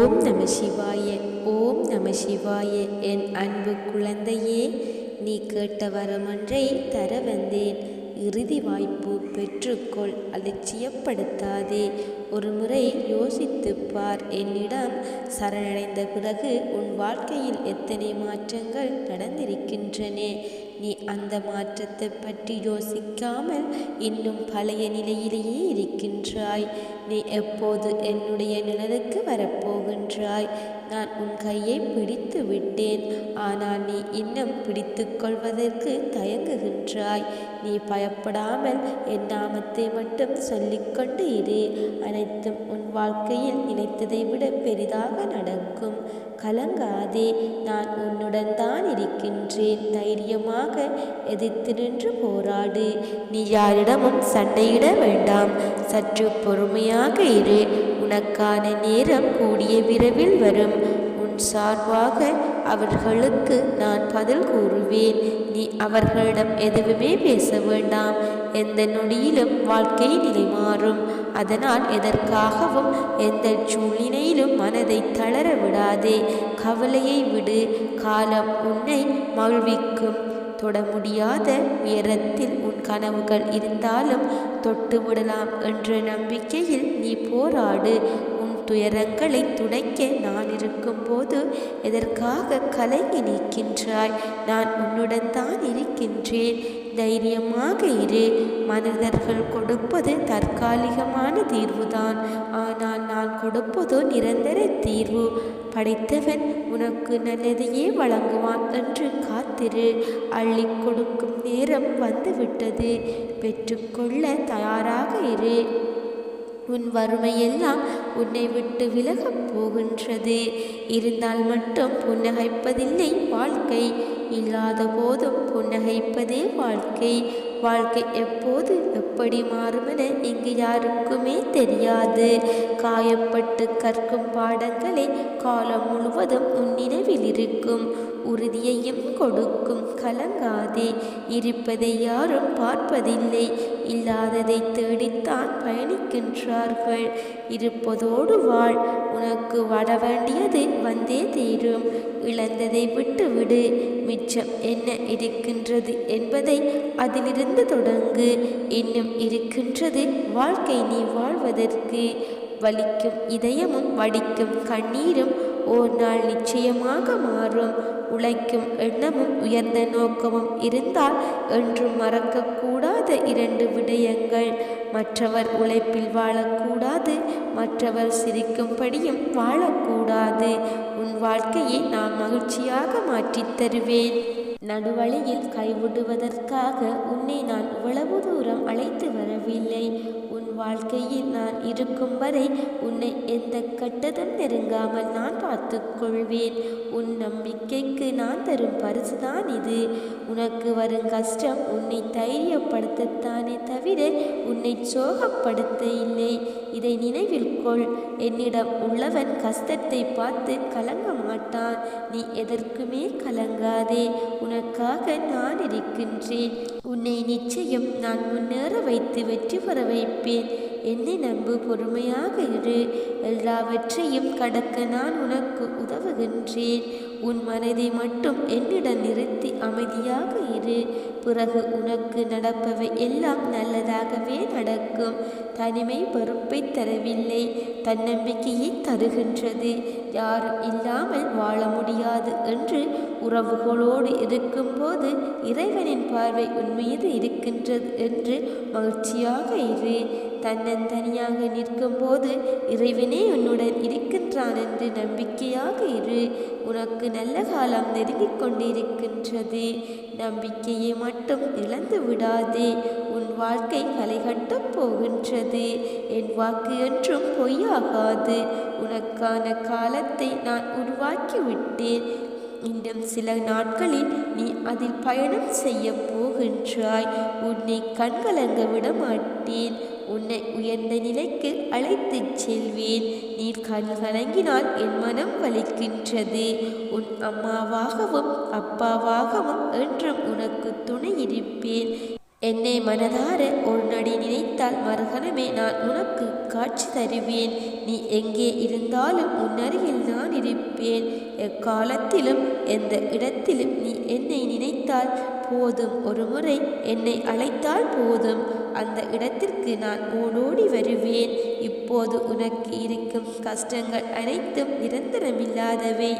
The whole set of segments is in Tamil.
ஓம் நம சிவாய ஓம் நம சிவாய. என் அன்பு குழந்தையே நீ கேட்ட வரமொன்றை தர வந்தேன். இறுதி வாய்ப்பு பெற்றுக்கொள் அலட்சியப்படுத்தாதே. ஒரு முறை யோசித்துப் பார் என்னிடம் சரணடைந்த பிறகு உன் வாழ்க்கையில் எத்தனை மாற்றங்கள் நடந்திருக்கின்றன? நீ அந்த மாற்றத்தை பற்றி யோசிக்காமல் இன்னும் பழைய நிலையிலேயே இருக்கின்றாய். நீ எப்போது என்னுடைய நிழலுக்கு வரப்போகின்றாய்? நான் உன் கையை பிடித்து விட்டேன். ஆனால் நீ இன்னும் பிடித்து கொள்வதற்கு தயங்குகின்றாய். நீ பயப்படாமல் என் நாமத்தை மட்டும் சொல்லிக்கொண்டு இரு. அனைத்தும் உன் வாழ்க்கையில் நினைத்ததை விட பெரிதாக நடக்கும். கலங்காதே நான் உன்னுடன் தான் இருக்கின்றேன். தைரியமாக எதிர்த்து நின்று போராடு. நீ யாரிடமும் சண்டையிட வேண்டாம். சற்று பொறுமையாக இரு. உனக்கான நேரம் கூடிய விரைவில் வரும். உன் சார்பாக அவர்களுக்கு நான் பதில் கூறுவேன். நீ அவர்களிடம் எதுவுமே பேச வேண்டாம். எந்த நொடியிலும் வாழ்க்கை நிலை மாறும் அதனால் எதற்காகவும் எந்த சூழ்நிலையிலும் மனதை தளர விடாதே. கவலையை விடு. காலம் உன்னை மகிழ்விக்கும். தொட முடியாத உயரத்தில் உன் கனவுகள் இருந்தாலும் தொட்டு விடலாம் என்ற நம்பிக்கையில் நீ போராடு. துயரங்களை துடைக்க நான் இருக்கும்போது எதற்காக கலங்கி நிற்கின்றாய்? நான் உன்னுடன் தான் இருக்கின்றேன். தைரியமாக இரு. மனிதர்கள் கொடுப்பது தற்காலிகமான தீர்வுதான். ஆனால் நான் கொடுப்பதோ நிரந்தர தீர்வு. படைத்தவன் உனக்கு நல்லதையே வழங்குவான் என்று காத்திரு. அள்ளி கொடுக்கும் நேரம் வந்துவிட்டது. பெற்றுக்கொள்ள தயாராக இரு. உன் வறுமையெல்லாம் உன்னை விட்டு விலகப் போகின்றது. இருந்தால் மட்டும் புன்னகைப்பதில்லை வாழ்க்கை. இல்லாத போதும் புன்னகைப்பதே வாழ்க்கை. வாழ்க்கை எப்போது எப்படி மாறுமென இங்கு யாருக்குமே தெரியாது. காயப்பட்டு கற்கும் பாடங்களை காலம் முழுவதும் உன் நினைவில் இருக்கும். உறுதியையும் கொடுக்கும். கலங்காதே. இருப்பதை யாரும் பார்ப்பதில்லை. இல்லாததை தேடித்தான் பயணிக்கின்றார்கள். இருப்பதோடு வாழ் உனக்கு வர வேண்டியது வந்தே தீரும். இழந்ததை விட்டுவிடு. மிச்சம் என்ன இருக்கின்றது என்பதை அதிலிருந்து தொடங்கு. இன்னும் இருக்கின்றது வாழ்க்கை நீ வாழ்வதற்கு. வலிக்கும் இதயமும் வடிக்கும் கண்ணீரும் ஓர் நாள் நிச்சயமாக மாறும். உழைக்கும் எண்ணமும் உயர்ந்த நோக்கமும் இருந்தால் என்றும் மறக்கக்கூடாது. இரண்டு விடயங்கள். மற்றவர் உழைப்பில் வாழக்கூடாது மற்றவர் சிரிக்கும்படியும் வாழக்கூடாது. உன் வாழ்க்கையை நான் மகிழ்ச்சியாக மாற்றித் தருவேன். நடுவழியில் கைவிடுவதற்காக உன்னை நான் இவ்வளவு தூரம் அழைத்து வரவில்லை. வாழ்க்கையில் நான் இருக்கும் வரை உன்னை எந்த கட்டதும் நெருங்காமல் நான் பார்த்து கொள்வேன் உன் நம்பிக்கைக்கு நான் தரும் பரிசுதான் இது. உனக்கு வரும் கஷ்டம் உன்னை தைரியப்படுத்தத்தானே தவிர உன்னை சோகப்படுத்த இல்லை. இதை நினைவில் கொள். என்னிடம் உள்ளவன் கஷ்டத்தை பார்த்து கலங்க மாட்டான். நீ எதற்குமே கலங்காதே. உனக்காக நான் இருக்கின்றேன். உன்னை நிச்சயம் நான் முன்னேற வைத்து வெற்றி பெற வைப்பேன். என்னை நம்பு பொறுமையாக இரு. எல்லாவற்றையும் கடக்க நான் உனக்கு உதவுகின்றேன். உன் மனதை மட்டும் என்னிடம் நிறுத்தி அமைதியாக இரு. பிறகு உனக்கு நடப்பவை எல்லாம் நல்லதாகவே நடக்கும். தனிமை பொறுப்பை தரவில்லை. தன்னம்பிக்கையை தருகின்றது. யாரும் இல்லாமல் வாழ முடியாது என்று உறவுகளோடு இருக்கும்போது இறைவனின் பார்வை உன் இருக்கின்றது என்று மகிழ்ச்சியாக இரு. தன்னந்தனியாக நிற்கும்போது இறைவனே உன்னுடன் இருக்கின்றான் என்று நம்பிக்கையாக இரு. உனக்கு நல்ல காலம் நெருங்கிக் கொண்டிருக்கின்றது. நம்பிக்கையை மட்டும் இழந்து விடாதே வாழ்க்கை களைகட்டப் போகின்றது. என் வாக்கு என்றும் பொய்யாகாது. உனக்கான காலத்தை நான் உருவாக்கி விட்டேன் இன்னும் சில நாட்களில் நீ அதில் பயணம் செய்ய போகின்றாய். உன்னை கண்கலங்க விட மாட்டேன் உன்னை உயர்ந்த நிலைக்கு அழைத்துச் செல்வேன். நீ கண் கலங்கினால் என் மனம் வலிக்கின்றது. உன் அம்மாவாகவும் அப்பாவாகவும் என்றும் உனக்கு துணை இருப்பேன். என்னை மனதார ஒரு நடி நினைத்தால் மறுகணமே நான் உனக்கு காட்சி தருவேன். நீ எங்கே இருந்தாலும் உன்னருகில் நான் இருப்பேன். எக்காலத்திலும் எந்த இடத்திலும் நீ என்னை நினைத்தால் போதும். ஒரு முறை என்னை அழைத்தால் போதும். அந்த இடத்திற்கு நான் ஓடோடி வருவேன். இப்போது உனக்கு இருக்கும் கஷ்டங்கள் அனைத்தும் நிரந்தரமில்லாதவை.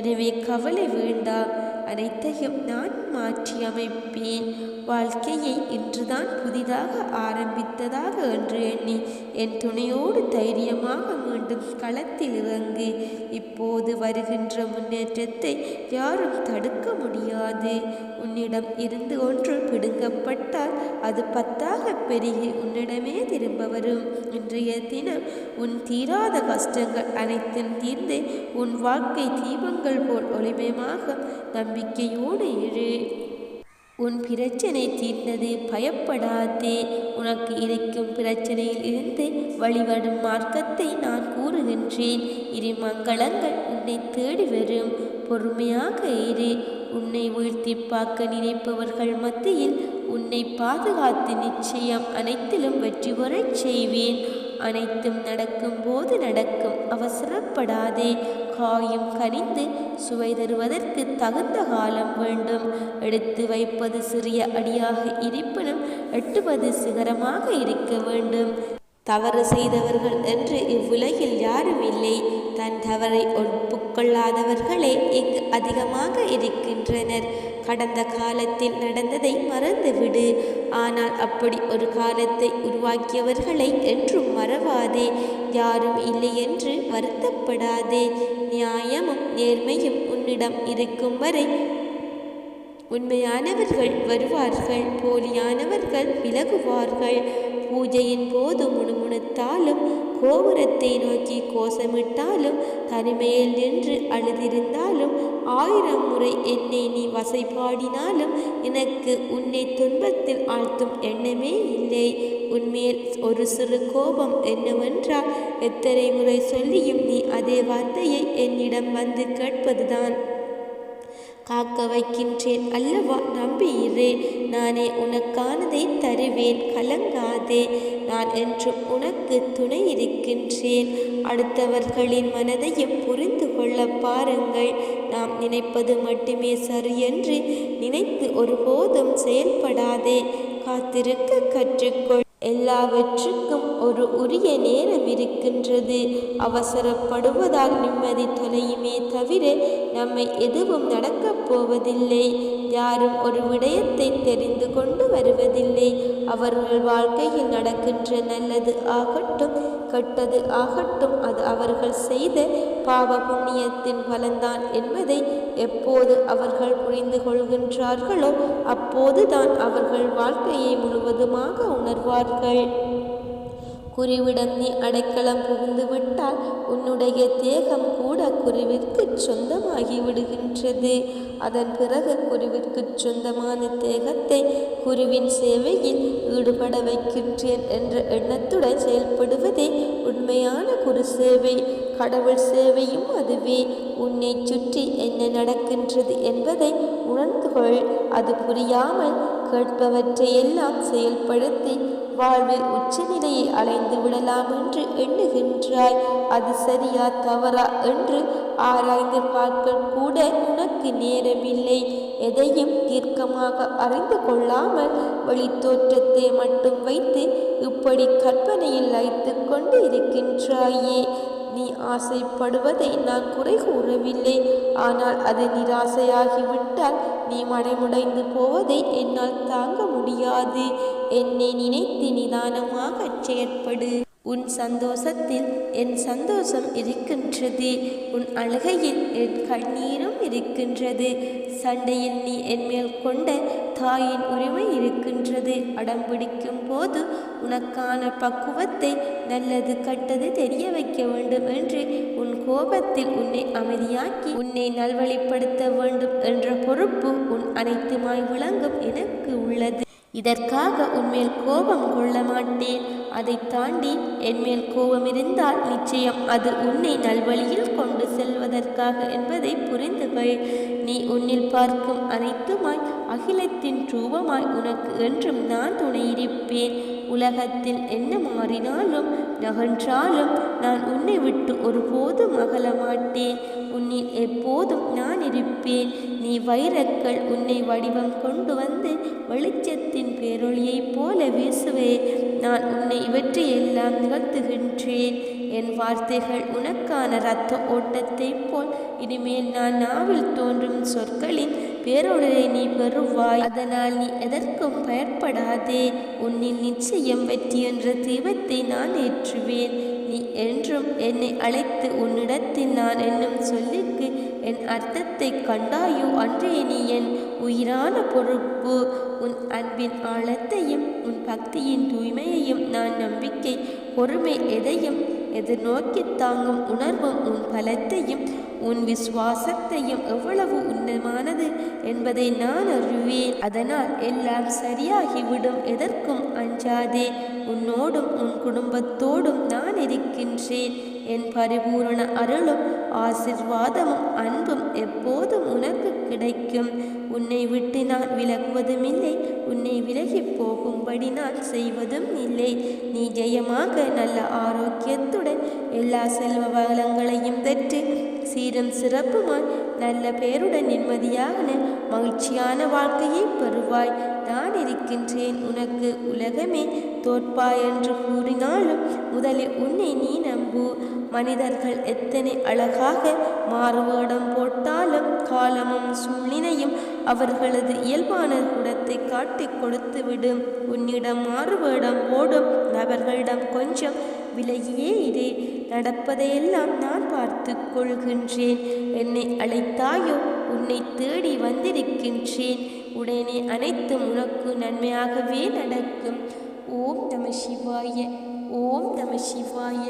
எனவே கவலை வேண்டாம். அனைத்தையும் நான் மாற்றி அமைப்பேன் வாழ்க்கையை இன்றுதான் புதிதாக ஆரம்பித்ததாக என்று எண்ணி என் துணையோடு தைரியமாக மீண்டும் களத்தில் இறங்கு. இப்போது வருகின்ற முன்னேற்றத்தை யாரும் தடுக்க முடியாது. உன்னிடம் இருந்து ஒன்று பிடுங்கப்பட்டால் அது பத்தாக பெருகி உன்னிடமே திரும்ப வரும். இன்றைய தினம் உன் தீராத கஷ்டங்கள் அனைத்தும் தீர்ந்து உன் வாழ்க்கை தீபங்கள் போல் ஒளிமயமாக நம்பிக்கையோடு இரு. உன் பிரச்சனை தீர்ந்தது பயப்படாதே. உனக்கு இருக்கும் பிரச்சனையில் இருந்து வழிபடும் மார்க்கத்தை நான் கூறுகின்றேன். இரு மங்களங்கள் உன்னை தேடி வரும். பொறுமையாக இரு. உன்னை வீழ்த்தி பார்க்க நினைப்பவர்கள் மத்தியில் உன்னை பாதுகாத்து நிச்சயம் அனைத்திலும் வெற்றி பெறச் செய்வேன். அனைத்தும் நடக்கும் போது நடக்கும் அவசரப்படாதே. காயும் கனிந்து சுவை தருவதற்கு தகுந்த காலம் வேண்டும். எடுத்து வைப்பது சிறிய அடியாக இருப்பினும் எட்டுவது சிகரமாக இருக்க வேண்டும். தவறு செய்தவர்கள் என்று இவ்வுலகில் யாரும் இல்லை. தன் தவறை ஒப்புக்கொள்ளாதவர்களே இங்கு அதிகமாக இருக்கின்றனர். கடந்த காலத்தில் நடந்ததை மறந்துவிடு. ஆனால் அப்படி ஒரு காலத்தை உருவாக்கியவர்களை என்றும் மறவாதே. யாரும் இல்லை என்று வருத்தப்படாதே. நியாயமும் நேர்மையும் உன்னிடம் இருக்கும் வரை உண்மையானவர்கள் வருவார்கள் போலியானவர்கள் விலகுவார்கள். பூஜையின் போது முணுமுணுத்தாலும் கோபுரத்தை நோக்கி கோஷமிட்டாலும் தனிமையில் நின்று அழுதிருந்தாலும் ஆயிரம் முறை என்னை நீ வசைப்பாடினாலும் எனக்கு உன்னை துன்பத்தில் ஆழ்த்தும் எண்ணமே இல்லை. உன்மேல் ஒரு சிறு கோபம் என்னவென்றால் எத்தனை முறை சொல்லியும் நீ அதே வார்த்தையை என்னிடம் வந்து கேட்பதுதான். காக்க வைக்கின்றேன் அல்லவா நம்பியிரு நானே உனக்கானதை தருவேன். கலங்காதே. நான் என்று உனக்கு துணை இருக்கின்றேன். அடுத்தவர்களின் மனதையும் புரிந்து கொள்ள பாருங்கள். நாம் நினைப்பது மட்டுமே சரியென்று நினைத்து ஒருபோதும் செயல்படாதே. காத்திருக்க கற்றுக்கொள். எல்லாவற்றுக்கும் ஒரு உரிய நேரம் இருக்கின்றது. அவசரப்படுவதால் நிம்மதி தொலையுமே தவிர நம்மை எதுவும் நடக்கப் போவதில்லை. யாரும் ஒரு விடயத்தை தெரிந்து கொண்டு வருவதில்லை. அவர்கள் வாழ்க்கையில் நடக்கின்ற நல்லது ஆகட்டும் கெட்டது ஆகட்டும் அது அவர்கள் செய்த பாவ புண்ணியத்தின் பலன்தான் என்பதை எப்போது அவர்கள் புரிந்து கொள்கின்றார்களோ அப்போதுதான் அவர்கள் வாழ்க்கையை முழுவதுமாக உணர்வார்கள். குறிவிடம் நீ அடைக்கலம் புகுந்து விட்டால் உன்னுடைய தேகம் கூட குருவிற்கு சொந்தமாகி விடுகின்றது அதன் பிறகு குருவிற்கு சொந்தமான தேகத்தை குருவின் சேவையில் ஈடுபட வைக்கின்றேன் என்ற எண்ணத்துடன் செயல்படுவதே உண்மையான குரு சேவை. கடவுள் சேவையும் அதுவே. உன்னை சுற்றி என்ன நடக்கின்றது என்பதை உணர்ந்து கொள் அது புரியாமல் கேட்பவற்றையெல்லாம் செயல்படுத்தி வாழ்வில் உச்சநிலையை அலைந்து விடலாம் என்று எண்ணுகின்றாய். அது சரியா தவறா என்று ஆராய்ந்து பார்க்க கூட உனக்கு நேரமில்லை. எதையும் தீர்க்கமாக அறிந்து கொள்ளாமல் வழித்தோற்றத்தை மட்டும் வைத்து இப்படி கற்பனையில் வைத்து கொண்டு இருக்கின்றாயே. நீ ஆசைப்படுவதை நான் குறை கூறவில்லை. ஆனால் அது நிராசையாகிவிட்டால் நீ மடைமுடைந்து போவதை என்னால் தாங்க முடியாது. என்னை நினைத்து நிதானமாக செயற்படு. உன் சந்தோஷத்தில் என் சந்தோஷம் இருக்கின்றது. உன் அழுகையில் என் கண்ணீரும் இருக்கின்றது. சண்டையில் நீ என்மேல் கொண்ட தாயின் உரிமை இருக்கின்றது. அடம் பிடிக்கும் போது உனக்கான பக்குவத்தை நல்லது கட்டது தெரிய வைக்க வேண்டும் என்று உன் கோபத்தில் உன்னை அமைதியாக்கி உன்னை நல்வழிப்படுத்த வேண்டும் என்ற பொறுப்பு உன் அனைத்துமாய் விளங்கும் எனக்கு உள்ளது. இதற்காக உன்மேல் கோபம் கொள்ள மாட்டேன். அதைத் தாண்டி என்மேல் கோபம் இருந்தால் நிச்சயம் அது உன்னை நல்வழியில் கொண்டு செல்வதற்காக என்பதை புரிந்து கொள் நீ உன்னில் பார்க்கும் அனைத்துமாய் அகிலத்தின் ரூபமாய் உனக்கு என்றும் நான் துணையிருப்பேன். உலகத்தில் என்ன மாறினாலும் நகன்றாலும் நான் உன்னை விட்டு ஒருபோதும் அகல மாட்டேன் உன்னில் எப்போதும் நான் இருப்பேன். நீ வைரக்கள் உன்னை வடிவம் கொண்டு வந்து வெளிச்சத்தின் பேரொளியைப் போல வீசுவே. நான் உன்னை இவற்றையெல்லாம் நிகழ்த்துகின்றேன். என் வார்த்தைகள் உனக்கான இரத்த ஓட்டத்தைப் போல். இனிமேல் நான் நாவில் தோன்றும் சொற்களின் பேரொழியை நீ பெறுவாய். அதனால் நீ எதற்கும் பயப்படாதே. உன்னில் நிச்சயம் வெற்றி என்ற தீபத்தை நான் ஏற்றுவேன். நீ என்றும் என்னை அழைத்து உன்னிடத்தில் நான் என்னும் சொல்லிக்கு என் அர்த்தத்தை கண்டாயோ அன்றே நீ என் உயிரான பொறுப்பு. உன் அன்பின் ஆழத்தையும் உன் பக்தியின் தூய்மையையும் நான் நம்பிக்கை. பொறுமை எதையும் எதிர்நோக்கி தாங்கும் உணர்வும் உன் பலத்தையும் உன் விசுவாசத்தையும் எவ்வளவு உன்னமானது என்பதை நான் அறிவேன். அதனால் எல்லாம் சரியாகிவிடும் எதற்கும் அஞ்சாதே. உன்னோடும் உன் குடும்பத்தோடும் நான் இருக்கின்றேன். என் பரிபூரண அருளும் ஆசிர்வாதமும் அன்பும் எப்போதும் உனக்கு கிடைக்கும். உன்னை விட்டு நான் விலகுவதும் இல்லை உன்னை விலகி போகும்படி நான் செய்வதும் இல்லை. நீ ஜெயமாக நல்ல ஆரோக்கியத்துடன் எல்லா செல்வ வளங்களையும் பெற்று சீரும் சிறப்புமாய் நல்ல பேருடன் நிம்மதியான மகிழ்ச்சியான வாழ்க்கையை பெறுவாய். நான் இருக்கின்றேன் உனக்கு உலகமே. தோற்பாய் என்று கூறினாலும் முதலில் உன்னை நீ நம்பு. மனிதர்கள் எத்தனை அழகாக மாறுவேடம் போட்டாலும் காலமும் சூழ்நிலையும் அவர்களது இயல்பான குடத்தை காட்டிக் கொடுத்துவிடும். உன்னிடம் மாறுவேடம் போடும். நபர்களிடம் கொஞ்சம் விலகியே இரு நடப்பதையெல்லாம் நான் பார்த்து கொள்கின்றேன். என்னை அழைத்தாயோ உன்னை தேடி வந்திருக்கின்றேன். உடனே அனைத்தும் உனக்கு நன்மையாகவே நடக்கும். ஓம் நம சிவாய ஓம் நம சிவாய.